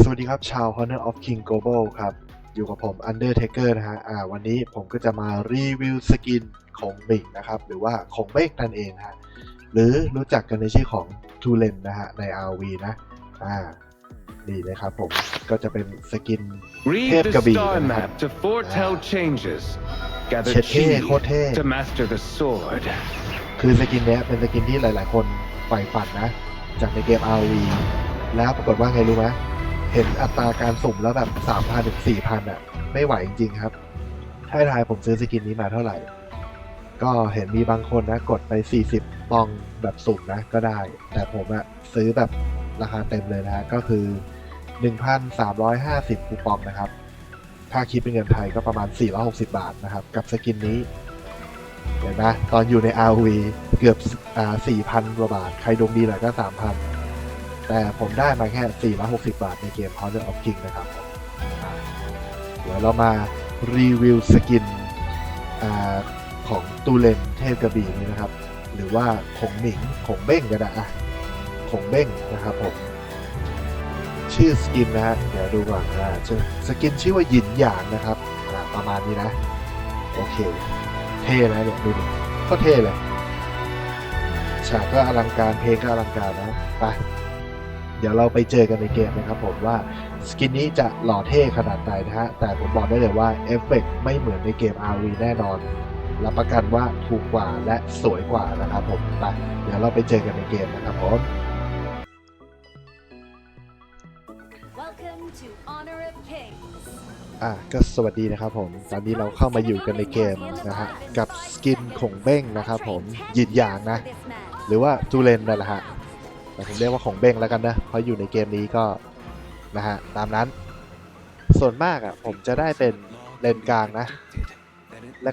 สวัสดีครับ ชาว Honor of King Global ครับ อยู่กับผม Undertaker นะฮะอ่าวันนี้ผมก็จะมารีวิวสกินของบิงนะครับ หรือว่าของเบกนั่นเองฮะหรือรู้จักกันในชื่อของ t u l e n นะฮะ ใน RV นะอ่านี่เลยครับผมก็จะเป็นสกิน Read Ted the Gabi, star uh, map to foretell changes. Gather เช็ดเท่ chi โคตรเท่ to master the sword. คือสกินเนี้ยเป็นสกินที่หลาย ๆ คนใฝ่ฝันนะ จากในเกม RV แล้วปรากฏว่าไงรู้ไหม เห็นอัตราการสุ่มแล้วแบบ3,000ถึง4,000อะ ไม่ไหวจริงๆครับให้ทายผมซื้อสกินนี้มาเท่าไหร่ ก็เห็นมีบางคนนะ กดไป 40ปองแบบสุ่มนะก็ได้ แต่ผมอะซื้อแบบราคาเต็มเลยนะฮะก็คือ 1,350คูปองนะครับ ถ้าคิดเป็นเงินไทยก็ประมาณ 460 บาทนะครับ กับสกินนี้เห็นไหมตอนอยู่ใน RV เกือบอ่า4,000กว่าบาท ใครดวงดีหน่อยก็ 3,000 แต่ผมได้มาแค่ 460 บาทในเกม Honor of King นะครับ เดี๋ยวเรามารีวิวสกินอของตูเลนเทพกระบี่นี้นะครับ หรือว่าขงหมิงขงเบ้งก็ได้อะขงเบ้งนะครับผม ชื่อสกินนะฮะ เดี๋ยวดูก่อนอ่าชื่อสกินชื่อว่าหยินหยางนะครับ ประมาณนี้นะ โอเค เท่นะเนี่ยวดูดิก็เท่เลยฉากก็อลังการเพลงก็อลังการนะ ไป เดี๋ยวเราไปเจอกันในเกมนะครับผมว่าสกินนี้จะหล่อเท่ขนาดไหนนะฮะ แต่ผมบอกได้เลยว่าเอฟเฟกต์ไม่เหมือนในเกม RV แน่นอน รับประกันว่าถูกกว่าและสวยกว่านะครับผมไปเดี๋ยวเราไปเจอกันในเกมนะครับผม Welcome to Honor of Kings. อะก็สวัสดีนะครับผมตอนนี้เราเข้ามาอยู่กันในเกมนะฮะกับสกินของเบ้งนะครับผมหยินหยางนะ For this match. หรือว่าจูเลนนั่นแหละฮะ แต่ผมเรียกว่าของเบ้งแล้วกันนะเพราะอยู่ในเกมนี้ก็นะฮะตามนั้น ส่วนมากอะผมจะได้เป็นเลนกลางนะ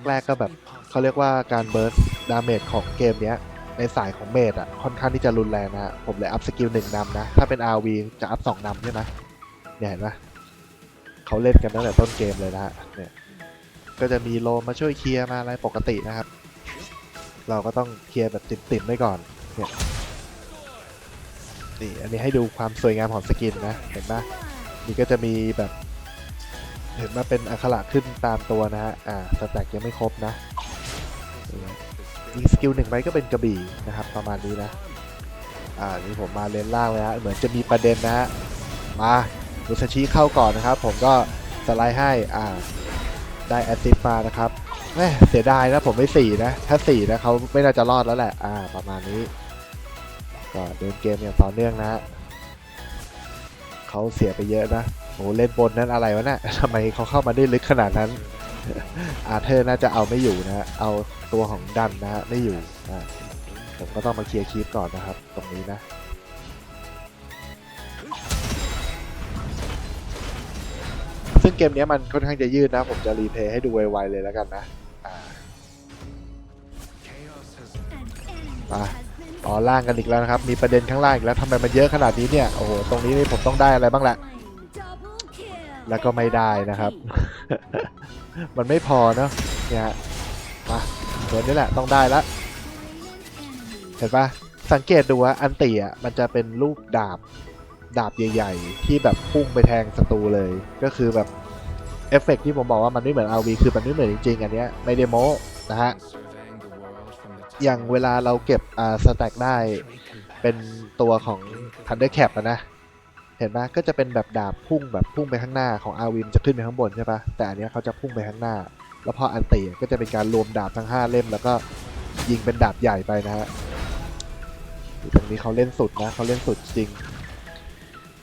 แรก ๆก็แบบเขาเรียกว่าการเบิร์สดาเมจของเกมเนี้ยในสายของเมดอะค่อนข้างที่จะรุนแรงนะ ผมเลยอัพสกิลหนึ่งนำนะ ถ้าเป็น RV จะอัพสองนำใช่ไหมเนี่ยเห็นปะเขาเล่นกันตั้งแต่ต้นเกมเลยนะเนี่ยก็จะมีโลมาช่วยเคลียร์มาอะไรปกตินะครับ เราก็ต้องเคลียร์แบบติ่มๆไว้ก่อนเนี่ย นี่อันนี้ให้ดูความสวยงามของสกินนะ เห็นปะนี่ก็จะมีแบบ เห็นมาเป็นอักขระขึ้นตามตัวนะฮะ อ่าสแต็กยังไม่ครบนะนี่นะยิงสกิลหนึ่งไปก็เป็นกระบี่นะครับ ประมาณนี้นะ อ่า นี่ผมมาเลนล่างเลยฮะ เหมือนจะมีประเด็นนะฮะ มามุซาชิเข้าก่อนนะครับ ผมก็สไลด์ให้ อ่า ได้แอสซิสมานะครับแหมเสียดายนะผมไม่สี่นะ ถ้าสี่นะเขาไม่น่าจะรอดแล้วแหละ อ่า ประมาณนี้ ก็เดินเกมอย่างต่อเนื่องนะฮะเขาเสียไปเยอะนะโอ้เล่นบนนั้นอะไรวะเนะี่ยทำไมเขาเข้ามาได้ลึกขนาดนั้น อาเธอร์น่าจะเอาไม่อยู่นะฮะเอาตัวของดันนะฮะไม่อยู่อ่าผมก็ต้องมาเคลียร์คีปก่อนนะครับ ตรงนี้นะซึ่งเกมเนี้ยมันค่อนข้างจะยืดนะ ผมจะรีเพลย์ให้ดูไวๆเลยแล้วกันนะอ่า อ๋อล่างกันอีกแล้วนะครับ มีประเด็นข้างล่างอีกแล้วทำไมมันเยอะขนาดนี้เนี่ย โอ้โห ตรงนี้นี่ผมต้องได้อะไรบ้างละ แล้วก็ไม่ได้นะครับ มันไม่พอเนาะ เนี่ยมาเดี๋ยวนี้แหละต้องได้ละ เห็นปะสังเกตดูว่าอันตีอะมันจะเป็นรูปดาบ ดาบใหญ่ ๆ ที่แบบพุ่งไปแทงศัตรูเลย ก็คือแบบเอฟเฟกต์ที่ผมบอกว่ามันไม่เหมือน RV คือมันไม่เหมือนจริงๆ อันเนี้ยไม่ได้โม้นะฮะ อย่างเวลาเราเก็บอ่าสแต็กได้ เป็นตัวของ Thunder Cap อะนะ เห็นปะก็จะเป็นแบบดาบพุ่งแบบพุ่งไปข้างหน้าของอาวิมจะขึ้นไปข้างบนใช่ปะแต่อันเนี้ยเขาจะพุ่งไปข้างหน้า แล้วพออันตีก็จะเป็นการรวมดาบทั้ง 5 เล่ม แล้วก็ยิงเป็นดาบใหญ่ไปนะฮะตรงนี้เขาเล่นสุดนะเขาเล่นสุดจริง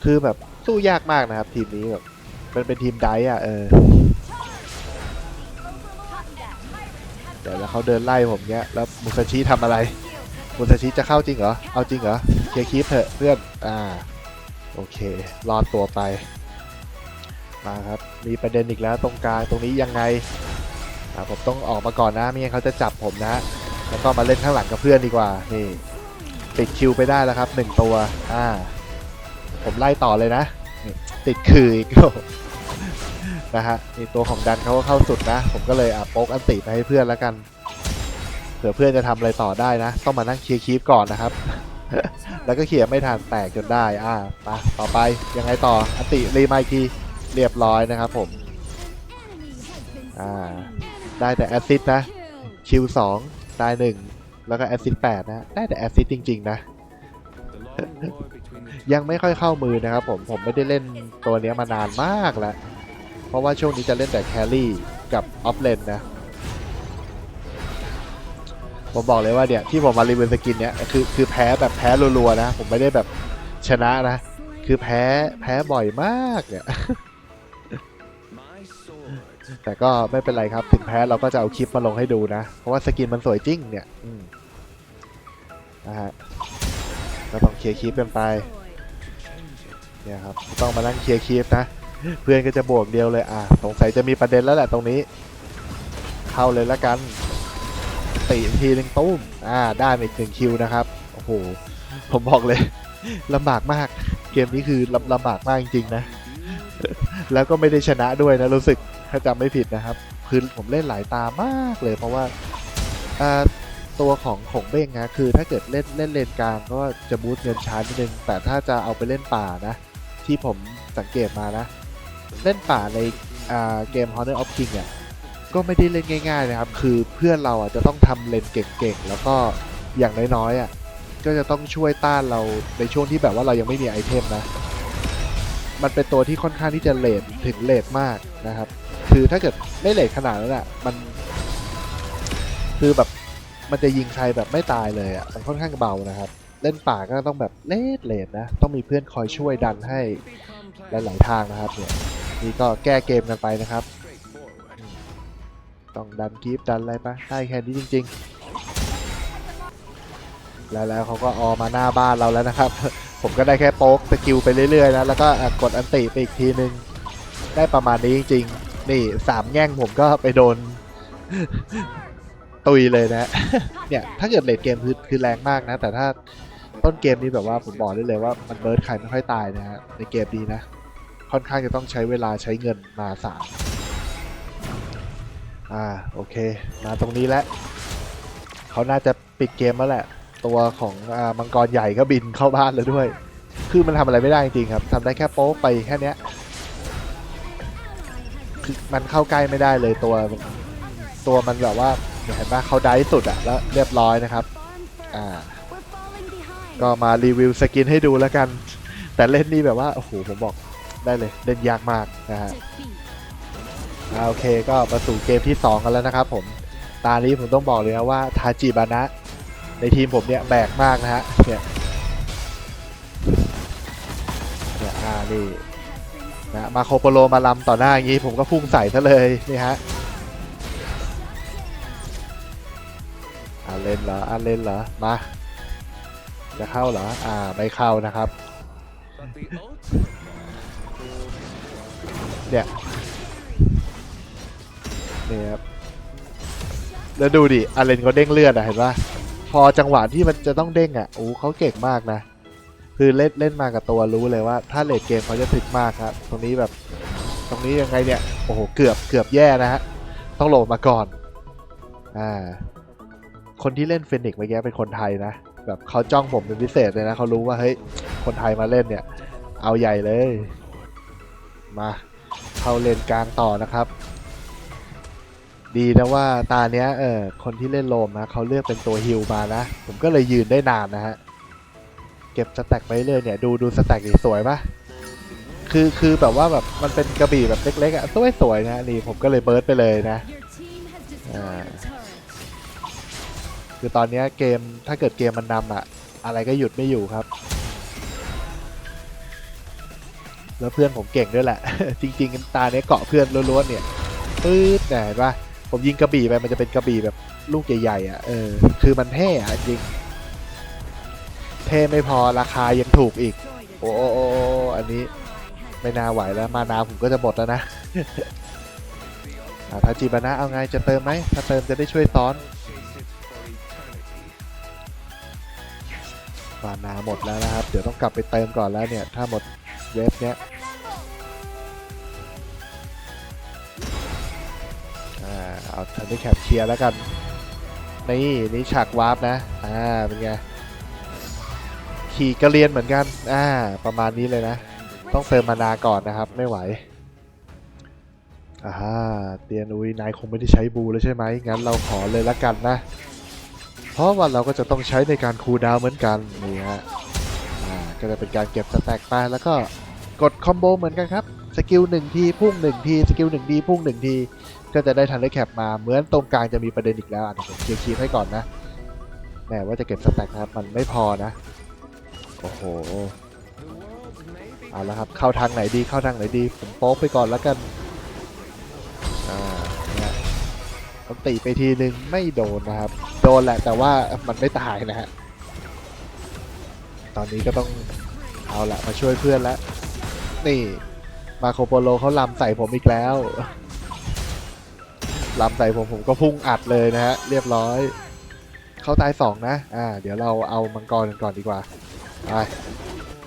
คือแบบสู้ยากมากนะครับ ทีมนี้แบบมันเป็นทีมไดอะเออ ดี๋ยวแล้วเขาเดินไล่ผมเนี้ย แล้วมุซาชิทำอะไร มุซาชิจะเข้าจริงเหรอ เอาจริงเหรอ เคลียร์คีปเถอะเพื่อน อ่า โอเค รอดตัวไป มาครับ มีประเด็นอีกแล้วตรงกลาง ตรงนี้ยังไง อ่า ผมต้องออกมาก่อนนะ ไม่งั้นเขาจะจับผมนะ แล้วก็มาเล่นข้างหลังกับเพื่อนดีกว่า นี่ ติดคิวไปได้แล้วครับหนึ่งตัว อ่า ผมไล่ต่อเลยนะนี่ติดคืออีก นะฮะนี่ตัวของดันเขาก็เข้าสุดนะ ผมก็เลยอะโป๊กอันติไปให้เพื่อนแล้วกัน เผื่อเพื่อนจะทำอะไรต่อได้นะ ต้องมานั่งเคลียร์คีปก่อนนะครับ แล้วก็เขี่ยไม่ทันแตกจนได้ อ่าไปต่อไปยังไงต่ออัติรีมาอีกทีเรียบร้อยนะครับผม Enemy has been Ah. slain. ได้แต่แอซซิดนะคิวสองตายหนึ่งแล้วก็แอซซิดแปดนะ ได้แต่แอซซิดจริง ๆ นะยังไม่ค่อยเข้ามือนะครับผม ผมไม่ได้เล่นตัวเนี้ยมานานมากแล้ว เพราะว่าช่วงนี้จะเล่นแต่แครี่กับออฟเลนนะ ผมบอกเลยว่าเนี่ยที่ผมมารีวิวสกินเนี้ยคือคือแพ้แบบแพ้รัวๆนะ ผมไม่ได้แบบชนะนะ คือแพ้แพ้บ่อยมากเนี่ย แต่ก็ไม่เป็นไรครับ ถึงแพ้เราก็จะเอาคลิปมาลงให้ดูนะ เพราะว่าสกินมันสวยจริงเนี่ยนะฮะก็ต้องเคลียร์คลิปกันไป เนี่ยครับ ต้องมานั่งเคลียร์คลิปนะ เพื่อนก็จะบวกเดียวเลยอะสงสัยจะมีประเด็นแล้วแหละตรงนี้ เข้าเลยละกัน ตีทีหนึ่งตุ้มอ่าได้มาอีกหนึ่งคิวนะครับโอ้โหผมบอกเลยลำบากมาก เกมนี้คือลำลำบากมากจริงๆนะ แล้วก็ไม่ได้ชนะด้วยนะรู้สึกถ้าจำไม่ผิดนะครับคือผมเล่นหลายตามากเลย เพราะว่าอ่าตัวของของเบ้งนะคือถ้าเกิดเล่นเล่นเลนกลางก็จะบูสต์เงินช้านิดนึงแต่ถ้าจะเอาไปเล่นป่านะ ที่ผมสังเกตมานะ เล่นป่าในเกม Honor of King อะก็ไม่ได้เล่นง่าย ๆ นะครับ คือเพื่อนเราอะจะต้องทำเลนเก่งๆ แล้วก็อย่างน้อยๆอะก็จะต้องช่วยต้านเราในช่วงที่แบบว่าเรายังไม่มีไอเทมนะ มันเป็นตัวที่ค่อนข้างที่จะเลทถึงเลทมากนะครับ คือถ้าเกิดไม่เลทขนาดนั้นอะมัน คือแบบมันจะยิงใครแบบไม่ตายเลยอะมันค่อนข้างเบานะครับ เล่นป่าก็ต้องแบบเลทเลทนะ ต้องมีเพื่อนคอยช่วยดันให้หลายๆทางนะครับเนี่ย นี่ก็แก้เกมกันไปนะครับ ต้องดันกีฟดันอะไรปะได้แค่นี้จริง ๆ แล้วแล้วเขาก็ออมาหน้าบ้านเราแล้วนะครับ ผมก็ได้แค่โป๊กสกิลไปเรื่อยๆนะแล้วก็กดอันติไปอีกทีนึง ได้ประมาณนี้จริง ๆ นี่สามแง่งผมก็ไปโดน ตุยเลยนะเนี่ยถ้าเกิดเลดเกมคือคือแรงมากนะ แต่ถ้าต้นเกมนี้แบบว่าผมบอกได้เลยว่ามันเบิร์ดใครไม่ค่อยตายนะฮะในเกมนี้นะ ค่อนข้างจะต้องใช้เวลาใช้เงินมหาศาลอ่าโอเค มาตรงนี้แล้วเขาน่าจะปิดเกมแล้วแหละ ตัวของอมังกรใหญ่ก็บินเข้าบ้านแล้วด้วย คือมันทำอะไรไม่ได้จริงๆครับทำได้แค่โป๊ไปแค่นี้คือมันเข้าใกล้ไม่ได้เลยตัวตัวมันแบบว่าเห็นปะเขาได้สุดอะแล้วเรียบร้อยนะครับอ่าก็มารีวิวสกินให้ดูแล้วกัน แต่เล่นนี่แบบว่าโอ้โหผมบอก ได้เลยเล่นยากมากนะฮะ Defeat. อ่าโอเคก็มาสู่เกมที่ 2 กันแล้วนะครับผมตานี้ผมต้องบอกเลยนะว่าทาจิบานะในทีมผมเนี่ยแบกมากนะฮะเนี่ยเนี่ยอ่านี่นะมาโคโปโลมาลำต่อหน้าอย่างนี้ผมก็พุ่งใส่ซะเลยนี่ฮะอ่าเล่นเหรออ่าเล่นเหรอมาจะเข้าเหรออ่าไม่เข้านะครับ But the ultimate เนี่ยนี่ครับแล้วดูดิอาเลนก็เด้งเลือดอะเห็นปะพอจังหวะที่มันจะต้องเด้งอะโอ้เขาเก่งมากนะ คือเล่นเล่นมากับตัวรู้เลยว่า ถ้าเลดเกมเขาจะถึกมากครับ ตรงนี้แบบ ตรงนี้ยังไงเนี่ย โอ้โห เกือบเกือบแย่นะฮะ ต้องโหลดมาก่อน อ่า คนที่เล่นเฟนิกซ์เมื่อกี้เป็นคนไทยนะ แบบเขาจ้องผมเป็นพิเศษเลยนะ เขารู้ว่าเฮ้ย คนไทยมาเล่นเนี่ย เอาใหญ่เลย มา เข้าเลนกลางต่อนะครับ ดีนะว่าตาเนี้ยเออคนที่เล่นโลมนะเขาเลือกเป็นตัวฮิลมานะ ผมก็เลยยืนได้นานนะฮะ เก็บสแต็กไปเรื่อยเนี่ย ดูดูสแต็กดิสวยปะคือคือแบบว่าแบบมันเป็นกระบี่แบบเล็กๆอะสวยสวยๆนะนี่ผมก็เลยเบิร์ดไปเลยนะ Your team has destroyed Ah. a turret. คือตอนเนี้ยเกมถ้าเกิดเกมมันนำอะอะไรก็หยุดไม่อยู่ครับ แล้วเพื่อนผมเก่งด้วยแหละ จริงๆตาเนี้ยเกาะเพื่อนล้วนๆเนี่ยปื๊ดเนี่ยเห็นปะผมยิงกระบี่ไปมันจะเป็นกระบี่แบบลูกใหญ่ๆอะเออคือมันเท่อะจริง เท่ไม่พอราคายังถูกอีก โอ้โอโอ,อันนี้ไม่น่าไหวแล้วมานาผมก็จะหมดแล้วนะอะทาจิบานะเอาไงจะเติมไหมถ้าเติมจะได้ช่วยซ้อนมานาหมดแล้วนะครับ เดี๋ยวต้องกลับไปเติมก่อนแล้วเนี่ย ถ้าหมด เวฟเนี้ยอ่าเอาทันได้แคปเคลียร์แล้วกัน นี่นี่ฉากวาร์ปนะ อ่า เป็นไง ขี่กระเรียนเหมือนกัน อ่า ประมาณนี้เลยนะ ต้องเติมมานาก่อนนะครับ ไม่ไหวอ่าเตียนอุ้ยนายคงไม่ได้ใช้บูแล้วใช่ไหม งั้นเราขอเลยละกันนะ เพราะว่าเราก็จะต้องใช้ในการคูดาวเหมือนกัน นี่ฮะ ก็จะเป็นการเก็บสแต็กไปแล้วก็กดคอมโบเหมือนกันครับสกิลหนึ่งทีพุ่งหนึ่งทีสกิลหนึ่งทีพุ่งหนึ่งทีก็จะได้ทันได้แคปมาเหมือนตรงกลางจะมีประเด็นอีกแล้วอะผมเคลียร์คีให้ก่อนนะแหมว่าจะเก็บสแต็กนะครับมันไม่พอนะโอ้โหเอาละครับเข้าทางไหนดีเข้าทางไหนดีผมโป๊กไปก่อนแล้วกันอ่าเนี่ยผมตีไปทีนึงไม่โดนนะครับ โดนแหละแต่ว่ามันไม่ตายนะฮะ ตอนนี้ก็ต้องเอาละมาช่วยเพื่อนแล้ว นี่มาโคโปโลเขาลำใส่ผมอีกแล้วลำใส่ผมผมก็พุ่งอัดเลยนะฮะเรียบร้อย เขาตายสองนะอ่าเดี๋ยวเราเอามังกรกันก่อนดีกว่าไป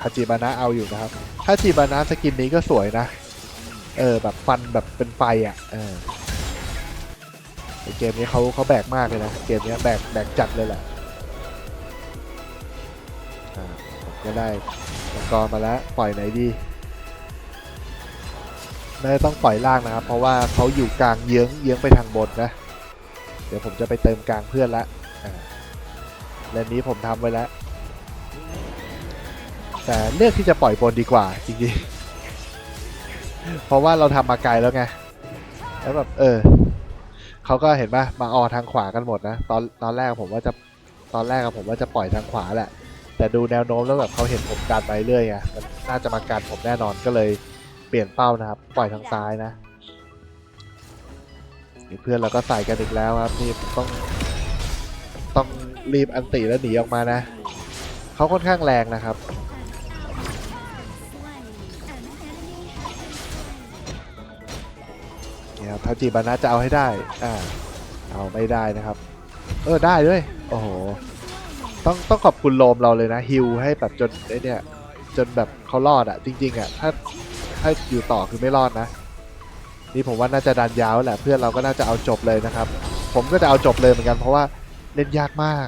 ฮาจิบานะเอาอยู่นะครับฮาจิบานะสกินนี้ก็สวยนะ เออแบบฟันแบบเป็นไฟอะเออเกมนี้เขาเขาแบกมากเลยนะ เกมนี้แบกแบกจัดเลยแหละ ก็ได้มังกรมาแล้วปล่อยไหนดีน่าจะต้องปล่อยล่างนะครับ เพราะว่าเขาอยู่กลางเยื้องเยื้องไปทางบนนะ เดี๋ยวผมจะไปเติมกลางเพื่อนละเลนนี้ผมทำไว้แล้ว แต่เลือกที่จะปล่อยบนดีกว่าจริงๆ เพราะว่าเราทำมาไกลแล้วไง แล้วแบบเออเขาก็เห็นปะมาออทางขวากันหมดนะ ตอนตอนแรกผมว่าจะตอนแรกผมว่าจะปล่อยทางขวาแหละ แต่ดูแนวโน้มแล้วแบบเขาเห็นผมการไปเรื่อยไงมันน่าจะมาการผมแน่นอนก็เลยเปลี่ยนเป้านะครับ ปล่อยทางซ้ายนะนี่เพื่อนเราก็ใส่กันอีกแล้วครับนี่ต้องต้องรีบอันติแล้วหนีออกมานะเขาค่อนข้างแรงนะครับเนี่ยครับทาจิบานะจะเอาให้ได้อ่าเอาไม่ได้นะครับ เออได้ด้วย โอ้โห ต้องต้องขอบคุณโลมเราเลยนะฮิวให้แบบจนไอเนี่ยจนแบบเขารอดอะจริง ๆอะถ้าถ้าอยู่ต่อคือไม่รอดนะ นี่ผมว่าน่าจะดันยาวแหละเพื่อนเราก็น่าจะเอาจบเลยนะครับ ผมก็จะเอาจบเลยเหมือนกันเพราะว่าเล่นยากมาก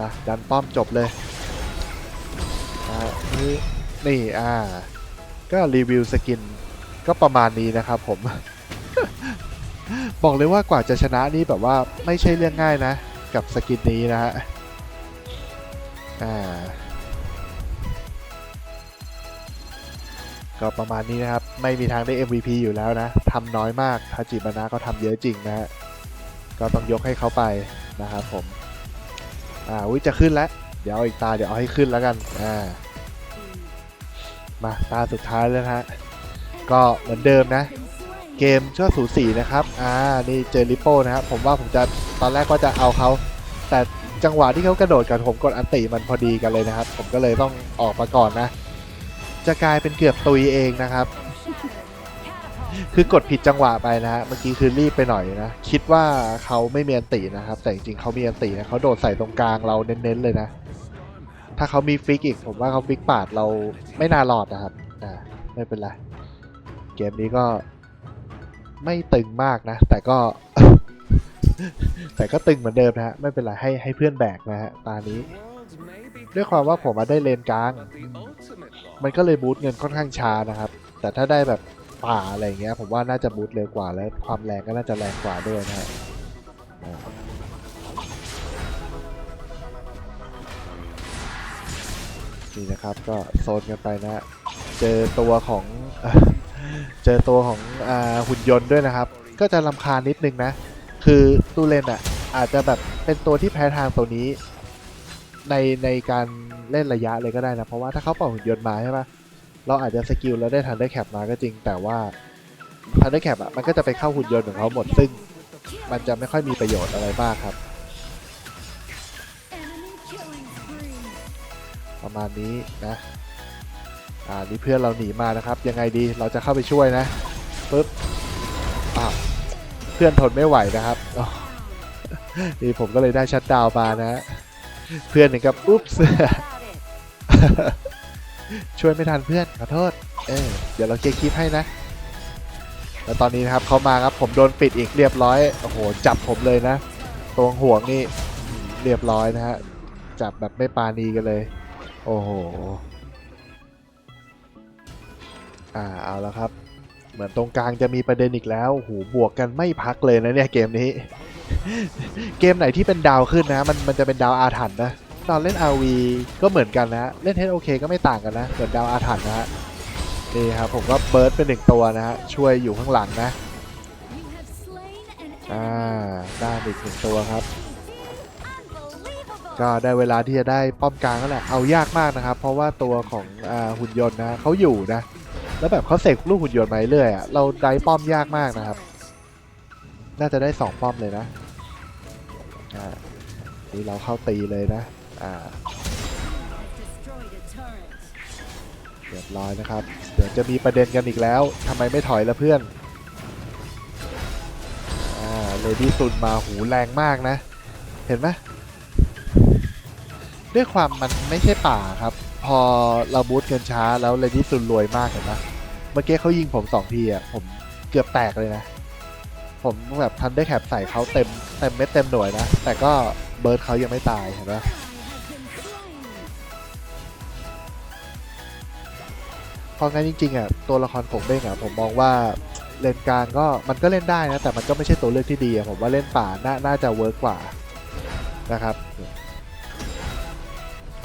นะดันป้อมจบเลยนี่นี่อ่า ก็รีวิวสกินก็ประมาณนี้นะครับผม บอกเลยว่ากว่าจะชนะนี่แบบว่าไม่ใช่เรื่องง่ายนะ กับสกินนี้นะฮะอ่าก็ประมาณนี้นะครับ ไม่มีทางได้ MVP อยู่แล้วนะทำน้อยมากทาจิบานะก็ทำเยอะจริงนะฮะก็ต้องยกให้เขาไปนะครับผมอ่าวิจะขึ้นแล้ว เดี๋ยวเอาอีกตาเดี๋ยวเอาให้ขึ้นแล้วกันอ่ามาตาสุดท้ายแล้วฮะก็เหมือนเดิมนะ เกมชั่วสูสีนะครับ อ่า นี่เจอริปโป้นะครับ ผมว่าผมจะตอนแรกก็จะเอาเขา แต่จังหวะที่เขากระโดดกันผมกดอันติมันพอดีกันเลยนะครับ ผมก็เลยต้องออกมาก่อนนะ จะกลายเป็นเกือบตุยเองนะครับ คือกดผิดจังหวะไปนะฮะ เมื่อกี้คือรีบไปหน่อยนะ คิดว่าเขาไม่มีอันตินะครับ แต่จริงๆเขามีอันตินะเขาโดดใส่ตรงกลางเราเน้นๆเลยนะ ถ้าเขามีฟิกอีกผมว่าเขาฟิกปาดเราไม่น่ารอดนะครับ อ่า ไม่เป็นไร เกมนี้ก็ ไม่ตึงมากนะ แต่ก็ แต่ก็ตึงเหมือนเดิมนะฮะ ไม่เป็นไรให้ให้เพื่อนแบกนะฮะ ตานี้ ด้วยความว่าผมมาได้เลนกลาง มันก็เลยบูทเงินค่อนข้างช้านะครับ แต่ถ้าได้แบบป่าอะไรเงี้ย ผมว่าน่าจะบูทเร็วกว่าและความแรงก็น่าจะแรงกว่าด้วยนะฮะนี่นะครับก็โซนกันไปนะ เจอตัวของ เจอตัวของอหุ่นยนต์ด้วยนะครับ ก็จะลำคาญนิดนึงนะ คือตูเลนอะอาจจะแบบเป็นตัวที่แพ้ทางตัวนี้ ในในการเล่นระยะเลยก็ได้นะ เพราะว่าถ้าเขาเป่าหุ่นยนต์มาใช่ปะเราอาจจะสกิลแล้วได้ทันได้แคปมาก็จริง แต่ว่าทันได้แคปอะมันก็จะไปเข้าหุ่นยนต์ของเขาหมดซึ่งมันจะไม่ค่อยมีประโยชน์อะไรมากครับ ประมาณนี้นะ อ่านี่เพื่อนเราหนีมานะครับ ยังไงดีเราจะเข้าไปช่วยนะปึ๊บอ้าวเพื่อนทนไม่ไหวนะครับนี่ผมก็เลยได้ชัดดาวมานะ เพื่อนถึงกับอุ๊บช่วยไม่ทันเพื่อนขอโทษเออเดี๋ยวเราเคลียร์คลิปให้นะแล้วตอนนี้นะครับเขามาครับผมโดนปิดอีกเรียบร้อยโอ้โหจับผมเลยนะตรงห่วงนี่เรียบร้อยนะฮะจับแบบไม่ปาณีกันเลย โอ้โห อ่าเอาแล้วครับ เหมือนตรงกลางจะมีประเด็นอีกแล้วหูบวกกันไม่พักเลยนะเนี่ยเกมนี้ เกมไหนที่เป็นดาวขึ้นนะ มันมันจะเป็นดาวอาถรรพ์นะตอนเล่น RV ก็เหมือนกันนะเล่น HOK ก็ไม่ต่างกันนะเหมือนดาวอาถรรพ์นะฮะนี่ครับผมก็เบิร์ดเป็นหนึ่งตัวนะฮะช่วยอยู่ข้างหลังนะอ่าได้อีกหนึ่งตัวครับ ก็ได้เวลาที่จะได้ป้อมกลางแล้วแหละเอายากมากนะครับ เพราะว่าตัวของอหุ่นยนต์นะเขาอยู่นะ แล้วแบบเขาเสกลูกหุ่นยนต์มาเรื่อยอะเราได้ป้อมยากมากนะครับ น่าจะได้สองป้อมเลยนะอ่านี่เราเข้าตีเลยนะอ่าเรียบร้อยนะครับ เดี๋ยวจะมีประเด็นกันอีกแล้วทำไมไม่ถอยละเพื่อนอ่าเลดี้ซุนมาหูแรงมากนะ เห็นไหมด้วยความมันไม่ใช่ป่าครับ อเราบูทเกินช้าแล้วเลดี้ซุนรวยมากเห็นไหมเมื่อกี้เขายิงผมสองทีอะผมเกือบแตกเลยนะ ผมแบบทันได้แคปใส่เขาเต็มเต็มเม็ดเต็มหน่วยนะ แต่ก็เบิร์ดเขายังไม่ตายเห็นไหมเพราะงั้นจริงๆอะตัวละครผมเบ้งอะผมมองว่าเลนกลางก็มันก็เล่นได้นะ แต่มันก็ไม่ใช่ตัวเลือกที่ดีอะผมว่าเล่นป่าน่าน่าจะเวิร์กกว่านะครับ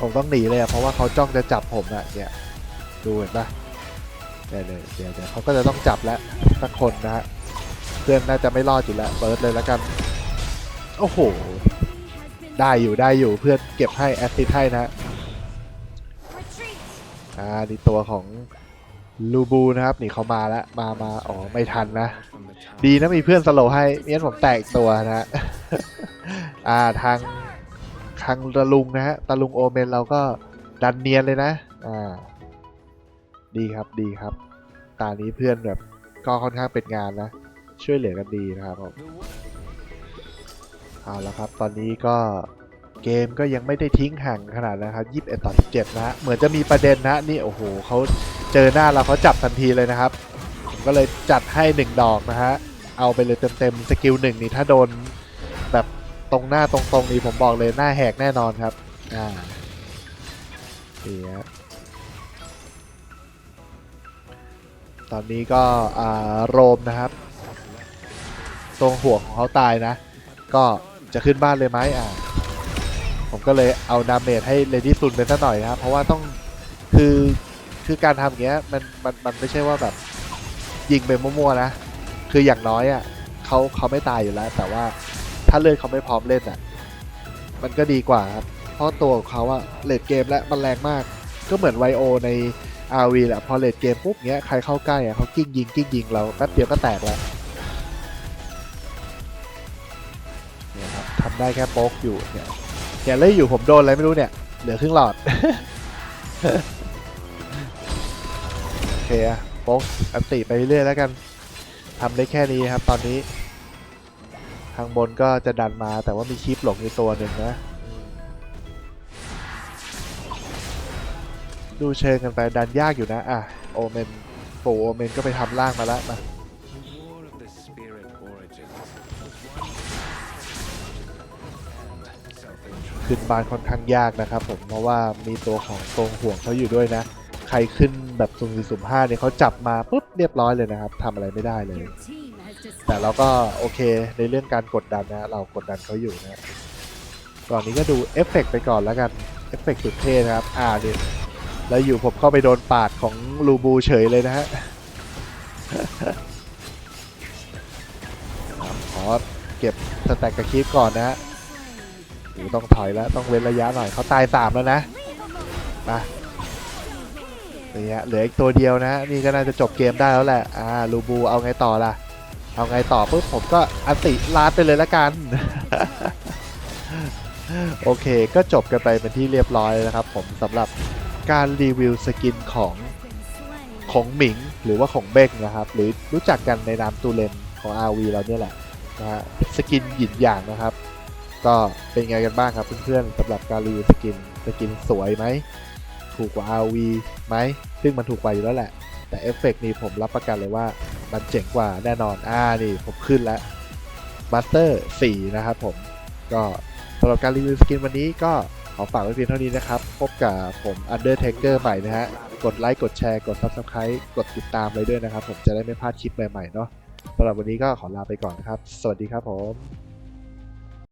ผมต้องหนีเลยอะเพราะว่าเขาจ้องจะจับผมอะเนี่ยดูเห็นปะเดี๋ยวเดี๋ยวเดี๋ยวเขาก็จะต้องจับแล้วสักคนนะฮะเพื่อนน่าจะไม่รอดอยู่แล้วเปิดเลยแล้วกัน โอ้โห ได้อยู่ได้อยู่เพื่อนเก็บให้แอสซิสให้นะ retreat. อ่านี่ตัวของลูบูนะครับนี่เขามาแล้วมามาอ๋อไม่ทันนะ ดีนะมีเพื่อนสโลให้ไม่งั้นผมแตกอีกตัวนะฮะอ่าทาง ทางตะลุงนะฮะตะลุงโอเมนเราก็ดันเนียนเลยนะ อ่า ดีครับดีครับ ตานี้เพื่อนแบบก็ค่อนข้างเป็นงานนะ ช่วยเหลือกันดีนะครับผมเอาละครับ ตอนนี้ก็เกมก็ยังไม่ได้ทิ้งห่างขนาดนะครับ 21ต่อ17 นะฮะเหมือนจะมีประเด็นนะ นี่โอ้โหเขาเจอหน้าเราเขาจับทันทีเลยนะครับ ผมก็เลยจัดให้หนึ่งดอกนะฮะ เอาไปเลยเต็มๆ สกิลหนึ่งนี่ถ้าโดน ตรงหน้าตรงๆนี่ผมบอกเลยหน้าแหกแน่นอนครับ อ่านี่ฮะตอนนี้ก็อ่าโรมนะครับ ตรงหัวของเขาตายนะ ก็จะขึ้นบ้านเลยไหมอ่าผมก็เลยเอาดาเมจให้เลดี้ซุนไปสักหน่อยนะครับ เพราะว่าต้องคือคือการทำอย่างเงี้ยมันมันมันไม่ใช่ว่าแบบยิงไปมั่วๆนะ คืออย่างน้อยอะเขาเขาไม่ตายอยู่แล้ว แต่ว่า ถ้าเลือดเขาไม่พร้อมเล่นอะมันก็ดีกว่าครับเพราะตัวของเขาอะเลดเกมและมันแรงมาก ก็เหมือนไวโอใน RV แหละพอเลดเกมปุ๊บเงี้ยใครเข้าใกล้อะเขากิ้งยิงกิ้งยิงเราแป๊บเดียวก็แตกแล้วเนี่ยครับทำได้แค่โป๊กอยู่เนี่ยเนี่ยเลยอยู่ผมโดนอะไรไม่รู้เนี่ย เหลือครึ่งหลอด โอเคอะโป๊กอันติไปเรื่อยแล้วกันทำได้แค่นี้ครับตอนนี้ ทางบนก็จะดันมาแต่ว่ามีคลิปหลงอยู่ตัวหนึ่งนะ ดูเชิงกันไปดันยากอยู่นะ อะ โอเมนปู่โอเมนก็ไปทำล่างมาแล้วมาขึ้นบานค่อนข้างยากนะครับผมเพราะว่ามีตัวของตรงห่วงเขาอยู่ด้วยนะ ใครขึ้นแบบสุ่มสี่สุ่มห้าเนี่ยเขาจับมาปุ๊บเรียบร้อยเลยนะครับทำอะไรไม่ได้เลย แต่เราก็โอเคในเรื่องการกดดันนะ เรากดดันเขาอยู่นะก่อนนี้ก็ดูเอฟเฟกต์ไปก่อนแล้วกัน เอฟเฟกต์สุดเท่นะครับ อ่าเนี่ยแล้วอยู่ผมก็ไปโดนปาดของลูบูเฉยเลยนะฮะขอเก็บสแต็กกับคีฟก่อนนะฮะต้องถอยแล้วต้องเว้นระยะหน่อยเขาตายสามแล้วนะมานี่ฮะเหลืออีกตัวเดียวนะ นี่ก็น่าจะจบเกมได้แล้วแหละ อ่าลูบูเอาไงต่อล่ะ เอาไงต่อปุ๊บผมก็อันติลาดไปเลยละกัน โอเคก็จบกันไปเป็นที่เรียบร้อยนะครับ ผมสำหรับการรีวิวสกินของของหมิงหรือว่าของเบ้งนะครับ หรือรู้จักกันในนามตูเลนของ RV เราเนี่ยแหละนะฮะสกินหยินอย่างนะครับ ก็เป็นไงกันบ้างครับเพื่อนๆสำหรับการรีวิวสกินสกินสวยไหมถูกกว่า RV ไหมซึ่งมันถูกกว่าอยู่แล้วแหละ แต่เอฟเฟกต์นี่ผมรับประกันเลยว่า มันเจ๋งกว่าแน่นอน อ่า นี่ ผมขึ้นแล้วมาสเตอร์4นะครับผม ก็สำหรับการรีวิวสกินวันนี้ก็ขอฝากไว้เพียงเท่านี้นะครับ พบกับผม Undertaker ใหม่นะฮะ กดไลค์ กดแชร์ กด Subscribe กดติดตามเลยด้วยนะครับ ผมจะได้ไม่พลาดคลิปใหม่ๆเนาะสำหรับวันนี้ก็ขอลาไปก่อนนะครับ สวัสดีครับผม